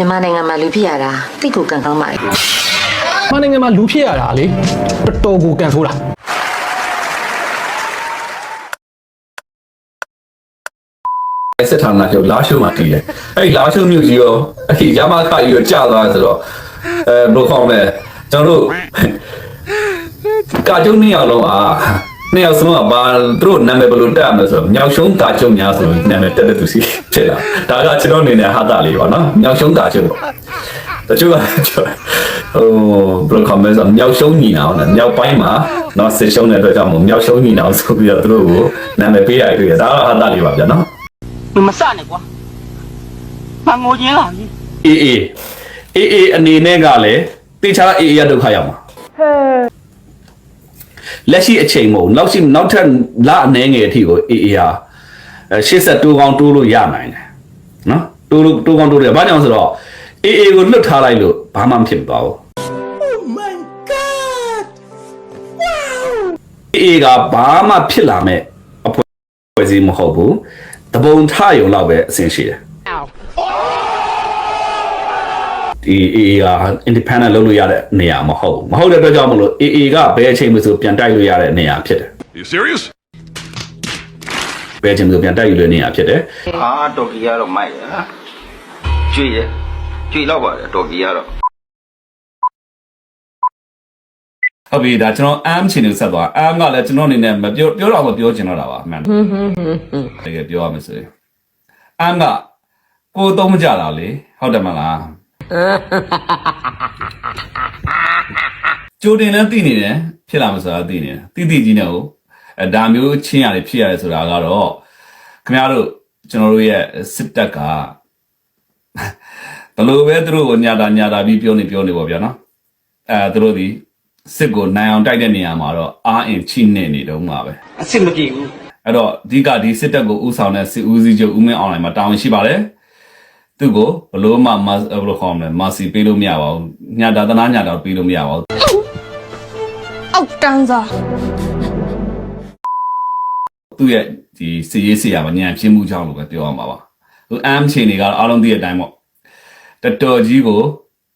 မြန်မာနိုင်ငံမှာလူဖြစ်ရတာတိတ်ကိုကံကောင်းပါလေမန်နိုင်ငံမှာလူဖြစ်ရတာလေတော်တော်ကိုကန်ဆိုးတာစစ်ဌာနချုပ်လာရှုမှာတည်တယ်အဲ့ဒီလာရှုမြို့ကြီးရောအဲ့ဒီရမခကြီးရောကြာသွားဆိုတော့အဲဘယ်လိုခေါ်မလဲကျွန်တော်တို့ကာကျုံနှစ်ယောက်လုံးအား နှစ်ယောက်စလုံးကဘာသူတို့နာမည်ဘယ်လိုတက်မလဲဆိုတော့မြောက်ရှုံးတာချုပ်များဆိုရင်နာမည်တက်တဲ့သူစီဖြစ်လာဒါကကျွန်တော်အနေနဲ့ဟာတာလေးပါနော်မြောက်ရှုံးတာချုပ်ပေါ့တချို့ကဟိုဘယ်လို comment ဆိုမြောက်ရှုံးညီအောင်နဲ့မြောက်ပိုင်းမှာနော်ဆစ်ရှုံးတဲ့အတွက်ကြောင့်မို့မြောက်ရှုံးညီအောင်ဆိုပြီးတော့သူတို့ကိုနာမည်ပေးရတယ်တွေ့ရဒါကဟာတာလေးပါဗျာနော်မစနဲ့ကွာမငိုခြင်းလားအေးအေးအေးအေးအနေနဲ့ကလည်းတေချာအေးအေးရဒုက္ခရောက်မှာဟဲ့ လက်ရှိအချိန်မဟုတ်နောက်ရှိနောက်ထပ်လအနေငယ်အထိကိုအေးအေးဟာအဲရှေ့ဆက်တိုးကောင်းတိုးလို့ရနိုင်တယ်နော်တိုးလို့တိုးကောင်းတိုးတယ်ဘာကြောင့်ဆိုတော့အေးအေးကိုလွတ်ထားလိုက်လို့ဘာမှမဖြစ်သွားဘူးအေးအေးကဘာမှဖြစ်လာမဲ့အဖွဲ့အစည်းမဟုတ်ဘူးတပုံထယုံလောက်ပဲအဆင်ရှိတယ် ဒီ AA က independent လုပ်လို့ရတဲ့နေရာမဟုတ်ဘူးမဟုတ်တဲ့အတွက်ကြောင့်မလို့ AA ကဘယ်အချိန်မှဆိုပြန်တိုက်လို့ရတဲ့နေရာဖြစ်တယ် You serious? ဘယ်အချိန်မှဆိုပြန်တိုက်ယူလို့နေရာဖြစ်တယ်အာတော်ကီကတော့မိုက်ရဟာကျွေးရကျွေးတော့ပါတယ်တော်ကီကတော့ဟုတ်ပြီဒါကျွန်တော်အမ်ချင်လို့ဆက်သွားအမ်ကလည်းကျွန်တော်အနေနဲ့မပြောပြောတော့မပြောချင်တော့တာပါအမှန်တကယ်ပြောရမယ်ဆိုရင်အမ်ကကိုယ်သုံးမကြတာလေဟုတ်တယ်မလား ကြိုတင်လည်းသိနေတယ်ဖြစ်လာမှာဆိုတာသိနေတယ်တိတိကြီးနဲ့ဟိုအဲဒါမျိုးချင်းရတယ်ဖြစ်ရတယ်ဆိုတာကတော့ခင်ဗျားတို့ကျွန်တော်တို့ရဲ့စစ်တပ်ကဘလို့ပဲသူတို့ကိုညာတာညာတာပြီးပြောနေပြောနေပေါ့ဗျာနော်အဲသူတို့ဒီစစ်ကိုနိုင်အောင်တိုက်တဲ့နေရာမှာတော့အားအင်ချိနေနေတော့မှာပဲအစ်မပြေဘူးအဲ့တော့အဓိကဒီစစ်တပ်ကိုဥဆောင်တဲ့စစ်ဦးစီးချုပ်ဦးမင်းအောင်လှိုင်မှာတာဝန်ရှိပါတယ် သူ့ကိုဘလို့မှမဘယ်လိုခေါ်မလဲမာစီပေးလို့မရပါဘူးညတာသနာညတာပေးလို့မရပါဘူးအောက်တန်းစားသူ့ရဲ့ဒီစစ်ရေးစစ်ရမှာညံပြင်းမှုကြောင့်လို့ပဲပြောရမှာပါသူအမ်ချင်တွေကတော့အားလုံးသိတဲ့အတိုင်းပေါ့တော်တော်ကြီးကို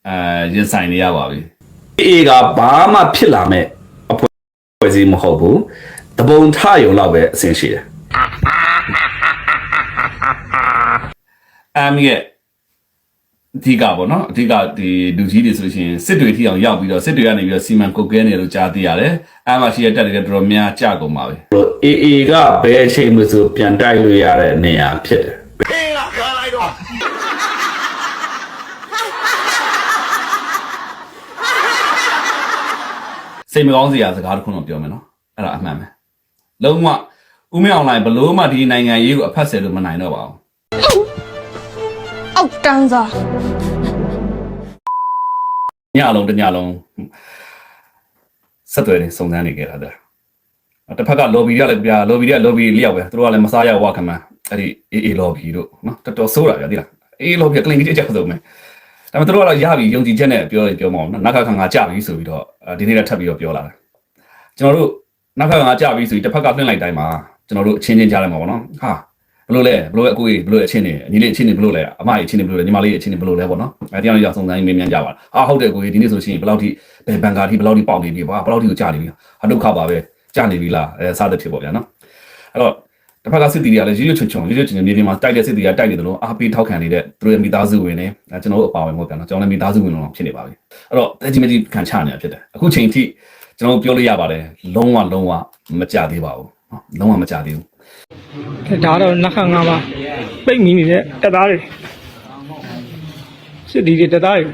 အဲရင်ဆိုင်နေရပါပြီအေးကဘာမှဖြစ်လာမဲ့အဖွဲ့အစည်းမဟုတ်ဘူးတပုံထယုံလောက်ပဲအဆင်ရှိတယ်အမ်ရဲ့ အဓိကပေါ့နော်အဓိကဒီလူကြီးတွေဆိုလို့ရှိရင်စစ်တွေထီအောင်ရောက်ပြီးတော့စစ်တွေကနေပြီးတော့စီမံကုတ်ကဲနေလို့ကြားသိရတယ်။အမှရှိရတက်တယ်တော်တော်များကြကုန်ပါပဲ။ AA ကဘယ်အချိန်မှဆိုပြန်တိုက်လို့ရတဲ့နေရာဖြစ်တယ်။စိတ်မကောင်းစရာစကားတစ်ခုတော့ပြောမယ်နော်။အဲ့ဒါအမှန်ပဲ။လုံးဝဦးမင်းအောင်လိုင်းဘလို့မှဒီနိုင်ငံရေးကိုအဖက်ဆယ်လို့မနိုင်တော့ပါဘူး။ အောက်တန်းစားညလုံးတစ်ညလုံးဆက်သွယ်နေစုံစမ်းနေကြတာတဲ့တစ်ဖက်က lobby ရလည်းပြ lobby ရ lobby လျောက်ပဲသူတို့ကလည်းမစားရဝခမန်းအဲ့ဒီ AA lobby တို့နော်တော်တော်ဆိုးတာဗျာသိလား AA lobby ကကလင်ကြီးအကြောက်ဆုံးပဲဒါပေမဲ့သူတို့ကတော့ရပြီယုံကြည်ချက်နဲ့ပြောရင်ပြောမအောင်နော်နောက်ခါခါငါကြပြီဆိုပြီးတော့ဒီနေ့လည်းထပ်ပြီးတော့ပြောလာတယ်ကျွန်တော်တို့နောက်ခါငါကြပြီဆိုပြီးတစ်ဖက်ကနှိမ့်လိုက်တိုင်းမှာကျွန်တော်တို့အချင်းချင်းကြားလိုက်မှာပေါ့နော်ဟာ ဘလို့လဲဘလို့အကိုကြီးဘလို့အချင်းနေညီလေးအချင်းနေဘလို့လဲအမကြီးအချင်းနေဘလို့လဲညီမလေးအချင်းနေဘလို့လဲပေါ့နော်အဲတရားလေးကြောင့်စုံစမ်းရေးမေးမြန်းကြပါလားအာဟုတ်တယ်ကိုကြီးဒီနေ့ဆိုရှင်ဘယ်လောက်ထိဘယ်ဘန်ကာထိဘယ်လောက်ထိပေါက်နေပြီပါဘယ်လောက်ထိကိုကြာနေပြီဟာဒုက္ခပါပဲကြာနေပြီလားအဲစသဖြင့်ပေါ့ဗျာနော်အဲ့တော့တစ်ဖက်ကစစ်တီတွေကလည်းရွရွချွန်ချွန်ရွရွချွန်ချွန်မြေပြင်မှာတိုက်တဲ့စစ်တီတွေကတိုက်နေတယ်လို့အားပေးထောက်ခံနေတဲ့သူတို့ရဲ့မိသားစုဝင်တွေအဲကျွန်တော်တို့အပါဝင်ပေါ့ဗျာနော်ကျွန်တော်လည်းမိသားစုဝင်လုံးဖြစ်နေပါပြီအဲ့တော့တကြီးမကြီးခံချနေတာဖြစ်တယ်အခုချိန်ထိကျွန်တော်ပြောလို့ရပါတယ်လုံးဝလုံးဝမကြသေးပါဘူးနော်လုံးဝမကြသေးဘူး ဒါတော့နက်ခတ်ငါးပါပိတ်မိနေတဲ့တက်သားတွေစစ်ဒီတွေတက်သားတွေ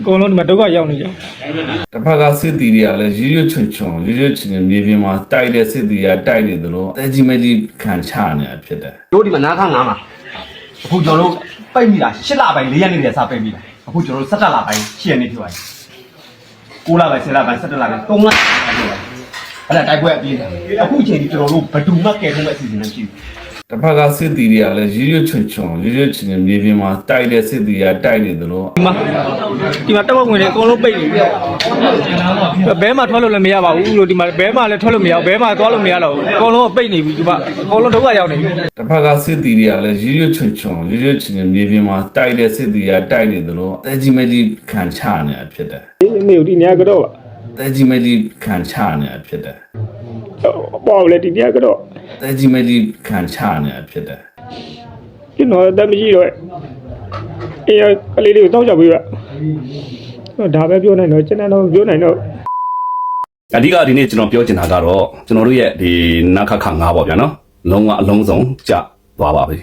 အကုန်လုံးဒီမှာဒုက္ခရောက်နေကြတစ်ဖက်ကစစ်တီတွေကလည်းရွရွချွန်ချွန်ရွရွချွန်ချွန်မြေပြင်မှာတိုက်တဲ့စစ်တီတွေကတိုက်နေတယ်လို့တကြီးမကြီးခံချနေတာဖြစ်တယ်တို့ဒီမှာနားခါငါးမှာအခုကျွန်တော်တို့ပိတ်မိတာ၈လပိုင်း၄ရက်နေတည်းစပိတ်မိတာအခုကျွန်တော်တို့၁၇လပိုင်း၈ရက်နေဖြစ်သွားပြီ9လပိုင်း10လပိုင်း17လပိုင်း3လပိုင်း အဲ့ဒါတိုက်ပွဲအပြင်းတယ်အခုအချိန်ကြီးကျွန်တော်တို့ဘယ်သူမှကယ်ထုတ်မဲ့အစီအစဉ်မရှိဘူးတစ်ဖက်ကစစ်တီတွေကလည်းရွရွချွန်ချွန်ရွရွချွန်ချွန်မြေပြင်မှာတိုက်တဲ့စစ်တီကတိုက်နေသလိုဒီမှာဒီမှာတက်ပေါက်ဝင်နေအကုန်လုံးပိတ်နေပြီဘဲမှာထွက်လို့လည်းမရပါဘူးလို့ဒီမှာဘဲမှာလည်းထွက်လို့မရဘူးဘဲမှာသွားလို့မရတော့ဘူးအကုန်လုံးပိတ်နေပြီဒီမှာအကုန်လုံးဒုက္ခရောက်နေပြီတစ်ဖက်ကစစ်တီတွေကလည်းရွရွချွန်ချွန်ရွရွချွန်ချွန်မြေပြင်မှာတိုက်တဲ့စစ်တီကတိုက်နေသလိုတဲကြီးမကြီးခံချနေတာဖြစ်တယ်မေကိုဒီညကတော့တဲ ကြီးမကြီးခံချနေတာဖြစ်တယ်ပေါ့လေဒီညကတော့တဲကြီးမကြီးခံချနေတာဖြစ်တယ်ကျွန်တော်တက်မရှိတော့အေးကလေးလေးကိုတောက်ချပေးပါဒါပဲပြောနိုင်တော့ကျွန်တော်ပြောနိုင်တော့အဓိကဒီနေ့ကျွန်တော်ပြောချင်တာကတော့ကျွန်တော်တို့ရဲ့ဒီနခခငါးပေါ့ဗျာနော်လုံးဝအလုံးစုံကြသွားပါပြီ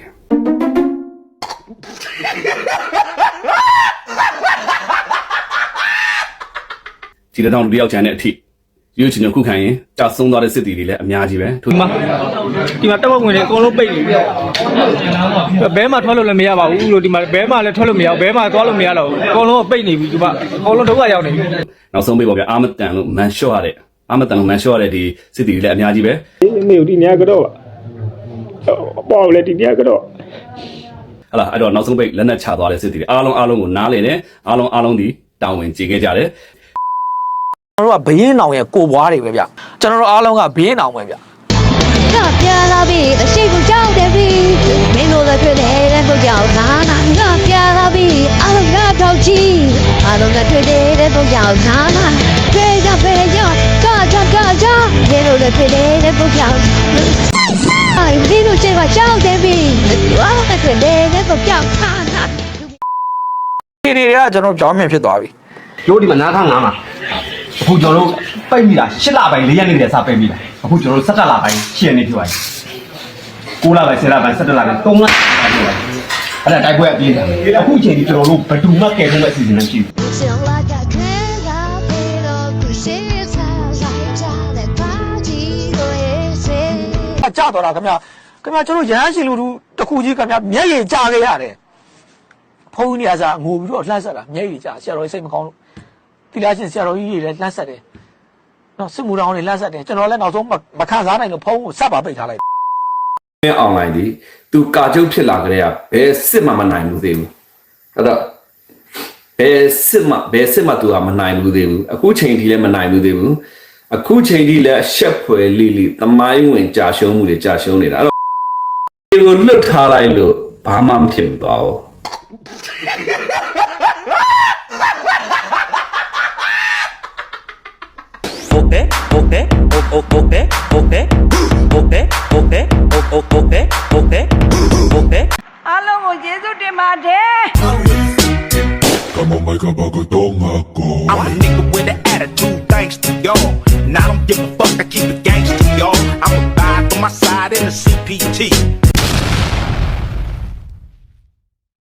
ဒီတောင်လူတယောက်ချန်တဲ့အထိရွေးချင်ခုခံရင်ကြာဆုံးသွားတဲ့စစ်တီတွေလည်းအများကြီးပဲထို့ဒီမှာဒီမှာတက်ပေါက်ဝင်နေအကုန်လုံးပိတ်နေပြီဘဲမှာထွက်လို့လည်းမရပါဘူးလို့ဒီမှာဘဲမှာလည်းထွက်လို့မရဘူးဘဲမှာသွားလို့မရတော့ဘူးအကုန်လုံးပိတ်နေပြီဒီမှာအကုန်လုံးဒုက္ခရောက်နေပြီနောက်ဆုံးပေးပေါ့ဗျာအာမတန်လို့မန်ရှော့ရတဲ့အာမတန်လို့မန်ရှော့ရတဲ့ဒီစစ်တီတွေလည်းအများကြီးပဲမေကိုဒီညကတော့ပေါ့လေဒီညကတော့ဟလာအဲ့တော့နောက်ဆုံးပိတ်လက်နက်ချသွားတဲ့စစ်တီတွေအားလုံးအားလုံးကိုနားလည်တယ်အားလုံးအားလုံးဒီတာဝန်ကျေခဲ့ကြတယ် ကျွန်တော်တို့ကဘယင်းအောင်ရဲ့ကိုဘွားတွေပဲဗျကျွန်တော်တို့အားလုံးကဘယင်းအောင်ပဲဗျငါပြန်လာပြီအရှိကိုကြောက်တယ်ပြီမင်းတို့လည်းတွေ့တယ်တဲ့တို့ကြောက်နာနာငါပြန်လာပြီအလုံးငါထောက်ချီအလုံးလည်းတွေ့တယ်တဲ့တို့ကြောက်နာနာတွေ့ကြပဲကြောက်ကြောက်ကြောက်ကြောက်ကြောက်မင်းတို့လည်းတွေ့တယ်တဲ့တို့ကြောက်အိုင်မင်းတို့ချိန်ကကြောက်တယ်ပြီဝါကတွေ့တယ်တဲ့တို့ကြောက်နာနာဒီတွေကကျွန်တော်ကြောင်းမြင်ဖြစ်သွားပြီတို့ဒီမှာနားခါငါမှာ အခုကျွန်တော်တို့ပိတ်မိတာ၈လပိုင်း၄ရက်နေတည်းစပိတ်မိတာအခုကျွန်တော်တို့၁၇လပိုင်း၈ရက်နေဖြစ်သွားပြီ9လပိုင်း10လပိုင်း17လပိုင်း3လပိုင်းဖြစ်သွားပြီအဲ့ဒါတိုက်ပွဲအပြင်းတာအခုအချိန်ကြီးကျွန်တော်တို့ဘဒူမကယ်ဖို့မဲ့အစီအစဉ်လည်းရှိဘူးကြတော့တာခင်ဗျခင်ဗျကျွန်တော်ရဟန်းရှင်လူတို့တခုကြီးခင်ဗျမျက်ရည်ကျခဲ့ရတယ်ဖုန်းကြီးနေရာစားငိုပြီးတော့လှမ်းဆက်တာမျက်ရည်ကျဆရာတော်စိတ်မကောင်းလို့ တိလာရှင်ဆရာတော်ကြီးတွေလည်းလှမ်းဆက်တယ်နော်စစ်မှုတော်တွေလှမ်းဆက်တယ်ကျွန်တော်လည်းနောက်ဆုံးမခံစားနိုင်လို့ဖုန်းကိုဆက်ပါပိတ်ထားလိုက်နဲ့အွန်လိုင်းဒီသူကာကျုပ်ဖြစ်လာကြတဲ့ကဘယ်စစ်မှမနိုင်ဘူးသေးဘူးအဲ့တော့ဘယ်စစ်မှဘယ်စစ်မှသူကမနိုင်ဘူးသေးဘူးအခုချိန်ထိလည်းမနိုင်ဘူးသေးဘူးအခုချိန်ထိလည်းအဆက်ဖွယ်လိလိသမိုင်းဝင်ကြာရှုံးမှုတွေကြာရှုံးနေတာအဲ့တော့ဒီကိုလွတ်ထားလိုက်လို့ဘာမှမဖြစ်ဘူး ope ope ope ope ope ope ope ope ope Alo mo Jesus di made Come on make a bagatong ako I'm a nigga with an attitude thanks to y'all. Now I don't give a fuck I keep it gangsta y'all. I'm a vibe on my side in the CPT